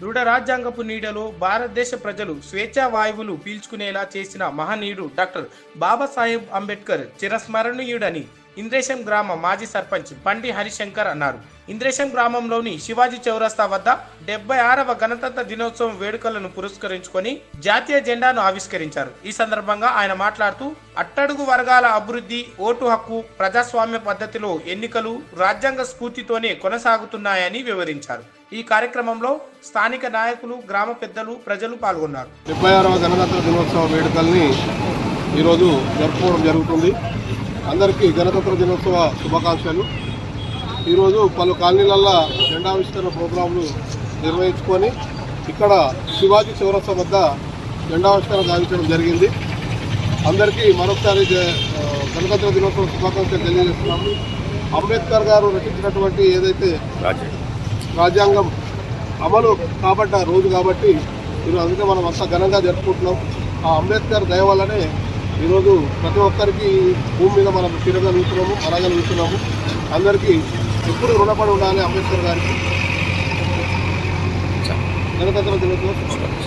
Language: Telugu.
దృఢ రాజ్యాంగపు నీడలో భారతదేశ ప్రజలు స్వేచ్ఛా వాయువులు పీల్చుకునేలా చేసిన మహనీయుడు డాక్టర్ బాబాసాహెబ్ అంబేద్కర్ చిరస్మరణీయుడని ఇంద్రేశం గ్రామ మాజీ సర్పంచ్ బండి హరిశంకర్ అన్నారు. ఇంద్రేశం గ్రామంలోని శివాజీ చౌరస్తా వద్ద డెబ్బై ఆరవ గణతంత్ర దినోత్సవం వేడుకలను పురస్కరించుకొని జాతీయ జెండాను ఆవిష్కరించారు. ఈ సందర్భంగా ఆయన మాట్లాడుతూ అట్టడుగు వర్గాల అభివృద్ధి ఓటు హక్కు ప్రజాస్వామ్య పద్ధతిలో ఎన్నికలు రాజ్యాంగ స్ఫూర్తితోనే కొనసాగుతున్నాయని వివరించారు. ఈ కార్యక్రమంలో స్థానిక నాయకులు గ్రామ పెద్దలు ప్రజలు పాల్గొన్నారు. డెబ్బై ఆరవ గణతంత్ర దినోత్సవ వేడుకల్ని ఈరోజు జరుపుకోవడం జరుగుతుంది. అందరికీ గణతంత్ర దినోత్సవ శుభాకాంక్షలు. ఈరోజు పలు కాలనీలల్లో జెండావిష్కరణ ప్రోగ్రాంలు నిర్వహించుకొని ఇక్కడ శివాజీ చౌరస్తా వద్ద జెండావిష్కరణ గావించడం జరిగింది. అందరికీ మరొకసారి గణతంత్ర దినోత్సవ శుభాకాంక్షలు తెలియజేస్తున్నాము. అంబేద్కర్ గారు రచించినటువంటి ఏదైతే రాజ్యాంగం అమలు కాబట్ట రోజు కాబట్టి ఈరోజు అందుకే మనం అంత ఘనంగా జరుపుకుంటున్నాం. ఆ అంబేద్కర్ దయ వల్లనే ఈరోజు ప్రతి ఒక్కరికి భూమి మీద మనం తిరగలుగుతున్నాము అరగలుగుతున్నాము అందరికీ ఎప్పుడు రుణపడి ఉండాలి అంబేద్కర్ గారికి. గణతంత్ర దినోత్సవం